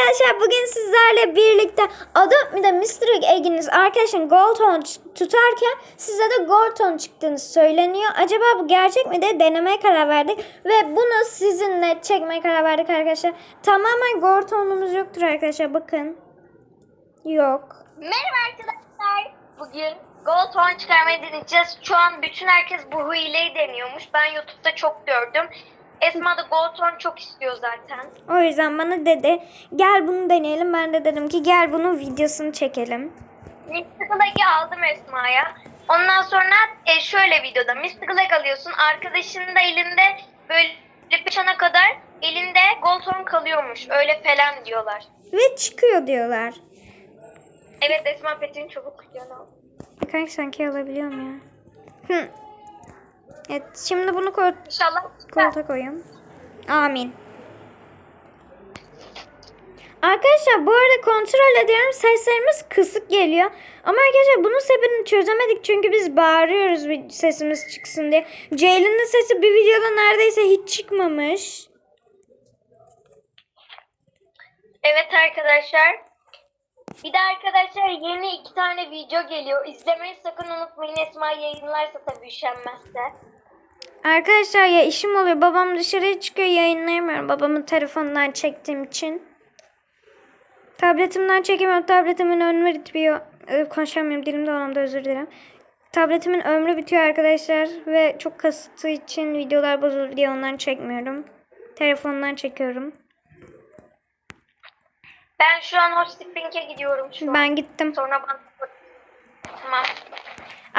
arkadaşlar bugün sizlerle birlikte Adopt de Mr. Egg'iniz arkadaşın Goldton tutarken size de Goldton çıktığını söyleniyor. Acaba bu gerçek mi diye denemeye karar verdik. Ve bunu sizinle çekmeye karar verdik arkadaşlar. Tamamen Goldton'umuz yoktur arkadaşlar bakın. Yok. Merhaba arkadaşlar. Bugün Gold Horn çıkarmayı deneyeceğiz. Şu an bütün herkes bu hileyi deniyormuş. Ben YouTube'da çok gördüm. Esma da Gold Horn çok istiyor zaten. O yüzden bana dedi gel bunu deneyelim. Ben de dedim ki gel bunun videosunu çekelim. Mystical Egg'i aldım Esma'ya. Ondan sonra e, şöyle videoda Mystical Egg alıyorsun. Arkadaşının da elinde böyle bir çana kadar elinde Gold Horn kalıyormuş. Öyle falan diyorlar. Ve çıkıyor diyorlar. Evet Esma Petin çabuk kutuyor. Kanka sanki alabiliyorum ya. Hı. Evet şimdi bunu koy İnşallah koltuğa koyayım. Amin. Arkadaşlar bu arada kontrol ediyorum seslerimiz kısık geliyor. Ama arkadaşlar bunun sebebini çözemedik çünkü biz bağırıyoruz bir sesimiz çıksın diye. Ceylin'in sesi bir videoda neredeyse hiç çıkmamış. Evet arkadaşlar. Bir de arkadaşlar yeni iki tane video geliyor. İzlemeyi sakın unutmayın. Esma yayınlarsa tabii üşenmezse. Arkadaşlar ya işim oluyor. Babam dışarıya çıkıyor yayınlayamıyorum. Babamın telefonundan çektiğim için. Tabletimden çekemiyorum. Tabletimin ömrü bitiyor. Ee, konuşamıyorum dilimde olan da özür dilerim. Tabletimin ömrü bitiyor arkadaşlar. Ve çok kasıttığı için videolar bozulur diye ondan çekmiyorum. Telefondan çekiyorum. Ben şu an Hot Spring'e gidiyorum şu an. Ben gittim. Sonra bana... Tamam.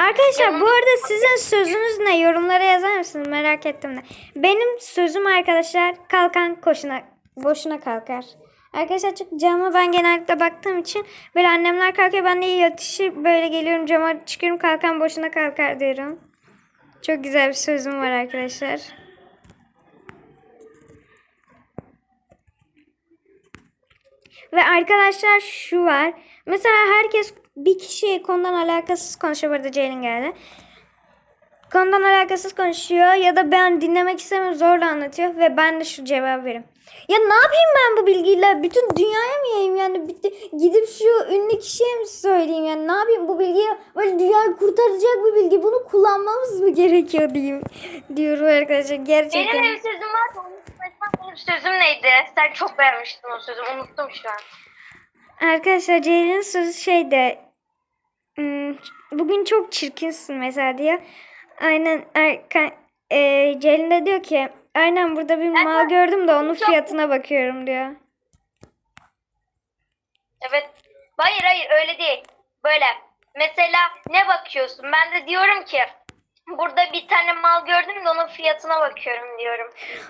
Arkadaşlar bu arada sizin sözünüz ne? Yorumlara yazar mısınız? Merak ettim de. Benim sözüm arkadaşlar kalkan koşuna boşuna kalkar. Arkadaşlar çünkü cama ben genellikle baktığım için böyle annemler kalkıyor ben de yatışıp böyle geliyorum cama çıkıyorum kalkan boşuna kalkar diyorum. Çok güzel bir sözüm var arkadaşlar. Ve arkadaşlar şu var. Mesela herkes bir kişi konudan alakasız konuşuyor. Burada Ceylin geldi. Konudan alakasız konuşuyor ya da ben dinlemek istemiyorum zorla anlatıyor ve ben de şu cevap veririm. Ya ne yapayım ben bu bilgiyle? Bütün dünyaya mı yayayım yani? Bitti. Gidip şu ünlü kişiye mi söyleyeyim yani? Ne yapayım bu bilgiyi? Böyle dünyayı kurtaracak bir bilgi. Bunu kullanmamız mı gerekiyor diyeyim. Diyorum arkadaşlar gerçekten. Benim bir sözüm var unuttum. Benim sözüm neydi? Sen çok beğenmiştin o sözü. Unuttum şu an. Arkadaşlar Ceylin'in sözü şeyde hmm, bugün çok çirkinsin mesela diyor. Aynen arka, e, Ceylin de diyor ki aynen burada bir mal gördüm de onun fiyatına bakıyorum diyor. Evet. Hayır hayır öyle değil. Böyle. Mesela ne bakıyorsun? Ben de diyorum ki burada bir tane mal gördüm de onun fiyatına bakıyorum diyorum.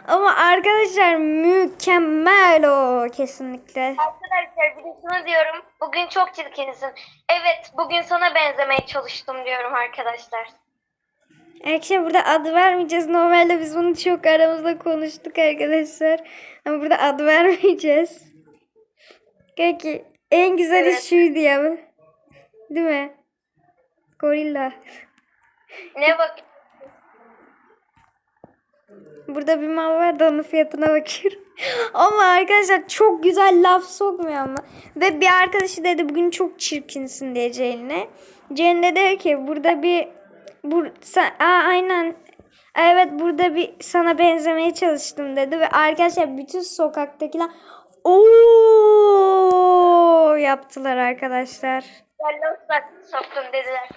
Ama arkadaşlar mükemmel o kesinlikle. Arkadaşlar bir de şunu diyorum. Bugün çok çirkinsin. Evet bugün sana benzemeye çalıştım diyorum arkadaşlar. Arkadaşlar burada adı vermeyeceğiz. Normalde biz bunu çok aramızda konuştuk arkadaşlar. Ama burada adı vermeyeceğiz. Peki en güzeli Evet. şuydu ya. Değil mi? Gorilla. Ne bak Burada bir mal var da onun fiyatına bakıyorum. ama arkadaşlar çok güzel laf sokmuyor ama. Ve bir arkadaşı dedi bugün çok çirkinsin diye Ceylin'e. Ceylin de dedi ki burada bir bur sen, aa, aynen evet burada bir sana benzemeye çalıştım dedi ve arkadaşlar bütün sokaktakiler ooo yaptılar arkadaşlar. Yerler soktum dediler.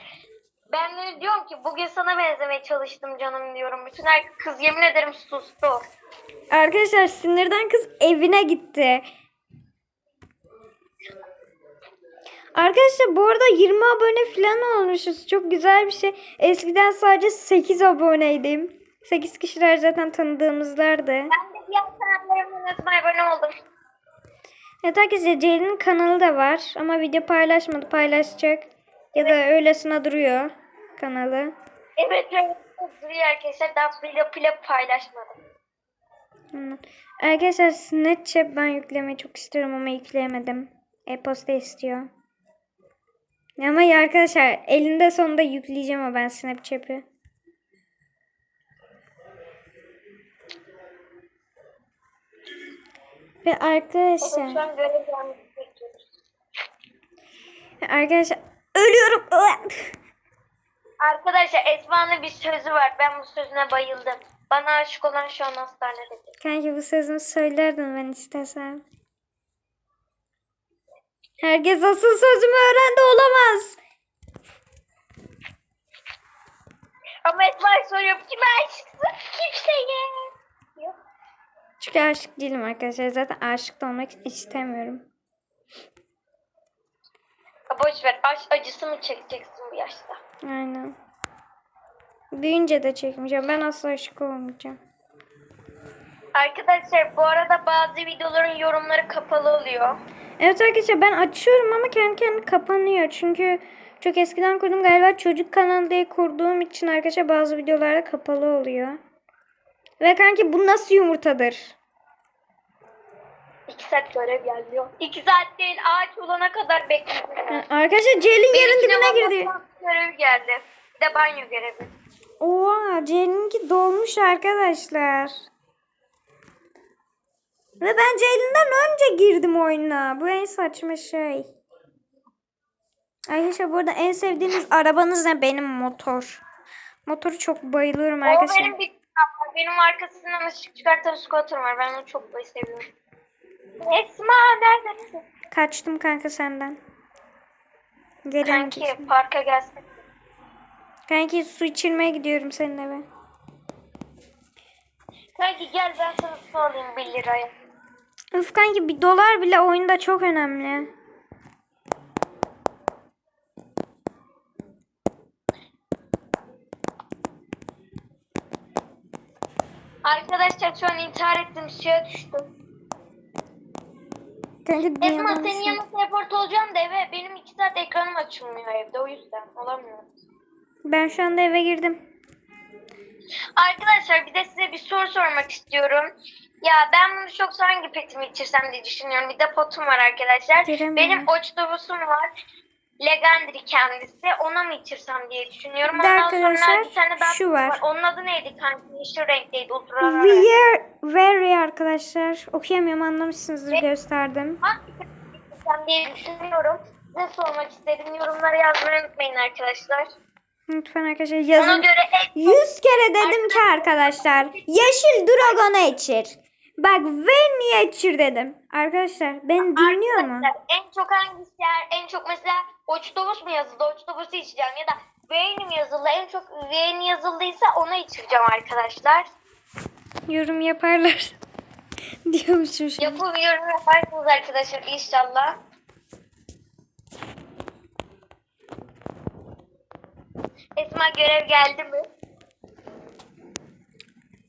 Ben de diyorum ki bugün sana benzemeye çalıştım canım diyorum. Bütün her kız yemin ederim sustu. Arkadaşlar sinirden kız evine gitti. Arkadaşlar bu arada 20 abone falan olmuşuz. Çok güzel bir şey. Eskiden sadece 8 aboneydim. 8 kişiler zaten tanıdığımızlardı. Ben de diğer kanallarımın unutma abone oldum. Evet arkadaşlar Ceylin'in kanalı da var. Ama video paylaşmadı. Paylaşacak. Ya da öylesine duruyor kanalı. Evet duruyor arkadaşlar. Daha bile bile paylaşmadım. Hmm. Arkadaşlar Snapchat ben yüklemeyi çok istiyorum ama yükleyemedim. E-posta istiyor. Ama ya arkadaşlar elinde sonunda yükleyeceğim ama ben Snapchat'i. Ve arkadaşlar. Arkadaşlar ölüyorum. Arkadaşlar Esma'nın bir sözü var. Ben bu sözüne bayıldım. Bana aşık olan şu an hastanede. Kanki bu sözümü söylerdin ben istesem. Herkes asıl sözümü öğrendi olamaz. Ama Esma'ya soruyorum. Kime aşıksın? Kimseye. Yok. Çünkü aşık değilim arkadaşlar. Zaten aşık da olmak istemiyorum. Boş ver. Aşk acısı mı çekeceksin bu yaşta? Aynen. Büyünce de çekmeyeceğim. Ben asla aşık olmayacağım. Arkadaşlar bu arada bazı videoların yorumları kapalı oluyor. Evet arkadaşlar ben açıyorum ama kendi kendine kapanıyor. Çünkü çok eskiden kurdum galiba çocuk kanalı diye kurduğum için arkadaşlar bazı videolarda kapalı oluyor. Ve kanki bu nasıl yumurtadır? İki saat görev geldi. İki saat değil ağaç olana kadar bekledim. Arkadaşlar Ceylin yerin dibine girdi. görev geldi. Bir de banyo görevi. Oha Ceylin'inki dolmuş arkadaşlar. Ve ben Ceylin'den önce girdim oyuna. Bu en saçma şey. Arkadaşlar burada en sevdiğiniz arabanız ne? Benim motor. Motoru çok bayılıyorum O arkadaşlar. benim bir benim arkasından ışık çıkartan scooter var. Ben onu çok seviyorum. Esma neredesin? Kaçtım kanka senden. Geliyorum Kanki kesin. parka gelsin. Kanki su içirmeye gidiyorum senin eve. Kanki gel ben sana su alayım 1 liraya. Üf kanki bir dolar bile oyunda çok önemli. Arkadaşlar şu an intihar ettim suya düştüm. Kanka Esma diyemem senin yanına teleport olacağım da eve. Benim 2 saat ekranım açılmıyor evde o yüzden olamıyor. Ben şu anda eve girdim. Arkadaşlar bir de size bir soru sormak istiyorum. Ya ben bunu çok hangi petimi içirsem diye düşünüyorum. Bir de potum var arkadaşlar. Giremiyorum. Benim oçtobusum var. Legendary kendisi. Ona mı içirsem diye düşünüyorum. Bir de Ondan sonra arkadaşlar, bir tane daha şu var. Onun adı neydi kanka? Yeşil renkteydi. Ultra We're very arkadaşlar. Okuyamıyorum anlamışsınızdır Ve- gösterdim. Hangi petimi içirsem diye düşünüyorum. Size sormak istedim. Yorumlara yazmayı unutmayın arkadaşlar. Lütfen arkadaşlar Ona yazın. göre en Yüz kere dedim ki arkadaşlar. Yeşil Dragon'a içir. Bak ve niye içir dedim. Arkadaşlar beni dinliyor mu? Arkadaşlar, En çok hangisi yer? En çok mesela Oçtobus mu yazıldı? Oçtobus'u içeceğim ya da V'nin yazıldı. En çok V'nin yazıldıysa ona içireceğim arkadaşlar. Yorum yaparlar. Diyormuşum şimdi. Yapım yorum yaparsınız arkadaşlar inşallah. Esma görev geldi mi?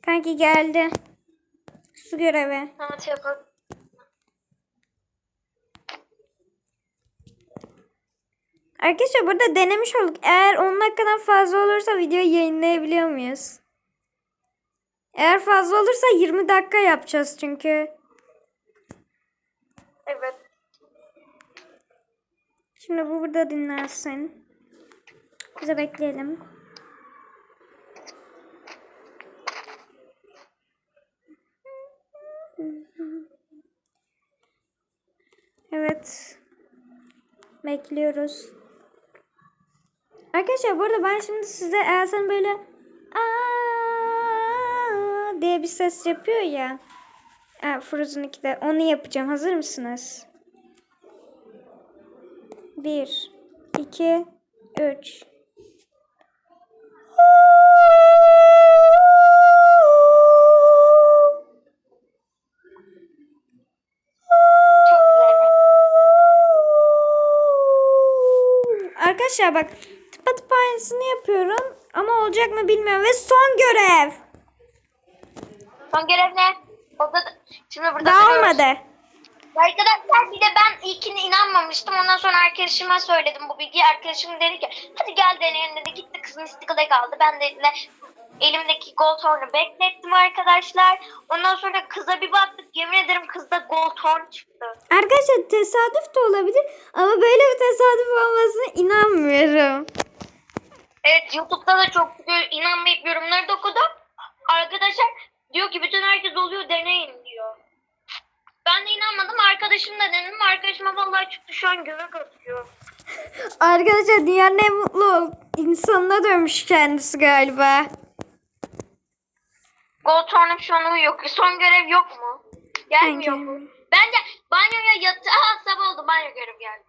Kanki geldi. Su görevi. Tamam şey yapalım. Arkadaşlar burada denemiş olduk. Eğer 10 dakikadan fazla olursa videoyu yayınlayabiliyor muyuz? Eğer fazla olursa 20 dakika yapacağız çünkü. Evet. Şimdi bu burada dinlensin. Bize bekleyelim. Bekliyoruz. Arkadaşlar bu arada ben şimdi size sen böyle Aa diye bir ses yapıyor ya. Ha, Frozen 2'de onu yapacağım. Hazır mısınız? 1 2 3 Çok Arkadaşlar bak tıpatıp aynısını yapıyorum ama olacak mı bilmiyorum ve son görev. Son görev ne? O da şimdi burada Daha duruyoruz. olmadı. Arkadaşlar bir de ben ilkine inanmamıştım. Ondan sonra arkadaşıma söyledim bu bilgiyi. Arkadaşım dedi ki hadi gel deneyelim dedi. Gitti kız Mystical aldı. Ben de elimdeki gold horn'u beklettim arkadaşlar. Ondan sonra kıza bir baktık. Yemin ederim kızda gold horn çıktı. Arkadaşlar tesadüf de olabilir ama böyle bir tesadüf olmasına inanmıyorum. Evet YouTube'da da çok inanmayıp yorumları da okudum. Arkadaşlar diyor ki bütün herkes oluyor deneyin diyor. Ben de inanmadım. Arkadaşım da dedim. Arkadaşıma vallahi çıktı şu an göbek atıyor. Arkadaşlar dünyanın en mutlu insanına dönmüş kendisi galiba. Gold an uyuyor. Son görev yok mu? Gelmiyor mu? Bence banyoya yatı... Aha sabah oldu banyo görev geldi.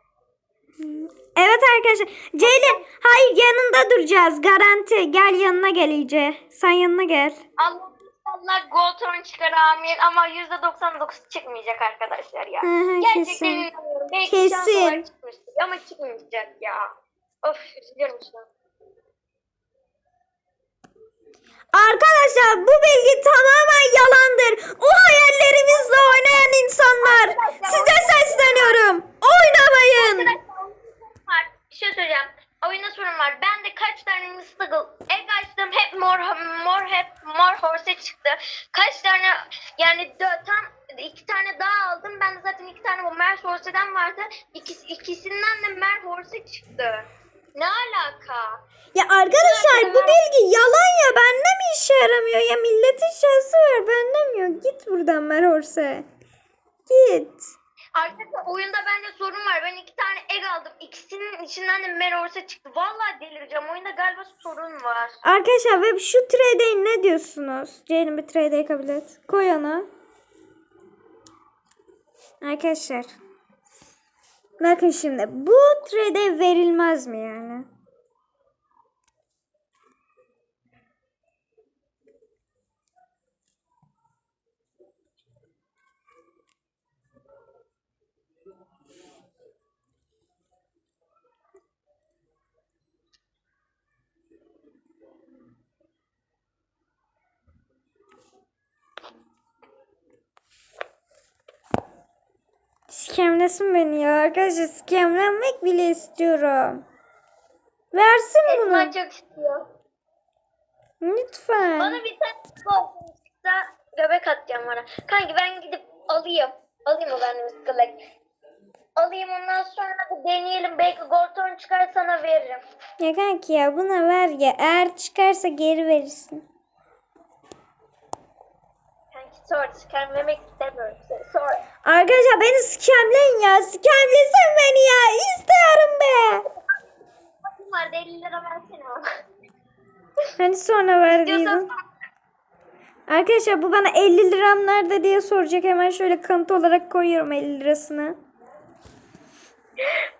Evet arkadaşlar. Ceylin hayır yanında duracağız. Garanti. Gel yanına gel iyice. Sen yanına gel. Allah Allah Gold çıkar amin ama %99 çıkmayacak arkadaşlar ya. Hı hı, Gerçekten kesin. inanıyorum. Belki Kesin. çıkmıştır ama çıkmayacak ya. Of üzülüyorum şu an. Arkadaşlar bu bilgi tamamen yalandır. O hayallerimizle oynayan insanlar. Size sesleniyorum. Oynamayın. Var. Bir şey söyleyeceğim. Oyunda sorun var. Ben de kaç tane Mystical egg açtım. Hep mor, mor hep mor horse çıktı. Kaç tane yani tam iki tane daha aldım. Ben de zaten iki tane bu mer horse'den vardı. İkisi, ikisinden de mer horse çıktı. Ne alaka? Ya arkadaşlar bu bilgi yalan ya. Bende mi işe yaramıyor? Ya milletin şansı var. Bende mi yok? Git buradan Merhorse. Git. Arkadaşlar oyunda bende sorun var. Ben iki tane egg aldım. İkisinin içinden de mer horse çıktı. Vallahi delireceğim. Oyunda galiba sorun var. Arkadaşlar ve şu trade'e ne diyorsunuz? Ceylin bir trade'e kabul et. Koy onu. Arkadaşlar. Bakın şimdi. Bu trade verilmez mi yani? Skemlesin beni ya. Arkadaşlar skemlenmek bile istiyorum. Versin Esma bunu. çok istiyor. Lütfen. Bana bir tane çıksa göbek atacağım bana. Kanki ben gidip alayım. Alayım mı ben Mystical Alayım ondan sonra da deneyelim. Belki Goldthorn çıkar sana veririm. Ya kanki ya buna ver ya. Eğer çıkarsa geri verirsin. Sorry çıkarmamak istemiyorum seni. Arkadaşlar beni skemleyin ya. Skemlesin beni ya. İstiyorum be. Bakın var 50 lira versene bana. Hani sonra ver İstiyorsan diyordun. Arkadaşlar bu bana 50 liram nerede diye soracak. Hemen şöyle kanıt olarak koyuyorum 50 lirasını.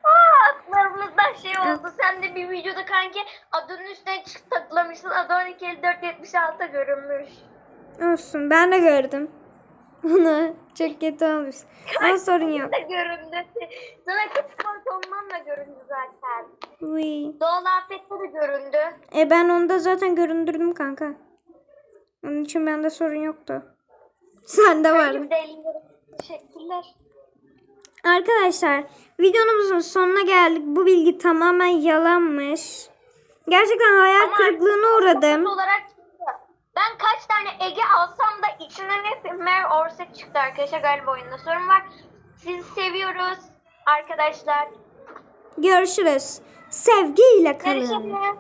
Aa, atlarımızdan şey oldu. Sen de bir videoda kanki adının üstüne çık tıklamışsın. Adı 12.476 görünmüş. Olsun ben de gördüm. Onu çok kötü olmuş. Ama sorun yok. Da göründü. Sana kız pantolondan da göründü zaten. Uy. Doğal afette de göründü. E ben onda zaten göründürdüm kanka. Onun için bende sorun yoktu. Sende vardı. Biz de 50 lira. Teşekkürler. Arkadaşlar videomuzun sonuna geldik. Bu bilgi tamamen yalanmış. Gerçekten hayal Ama kırıklığına uğradım. Olarak. Ben kaç tane Ege alsam da içinden hep Mer Orset çıktı arkadaşlar galiba oyunda sorun var. Sizi seviyoruz arkadaşlar. Görüşürüz. Sevgiyle kalın. Görüşürüz.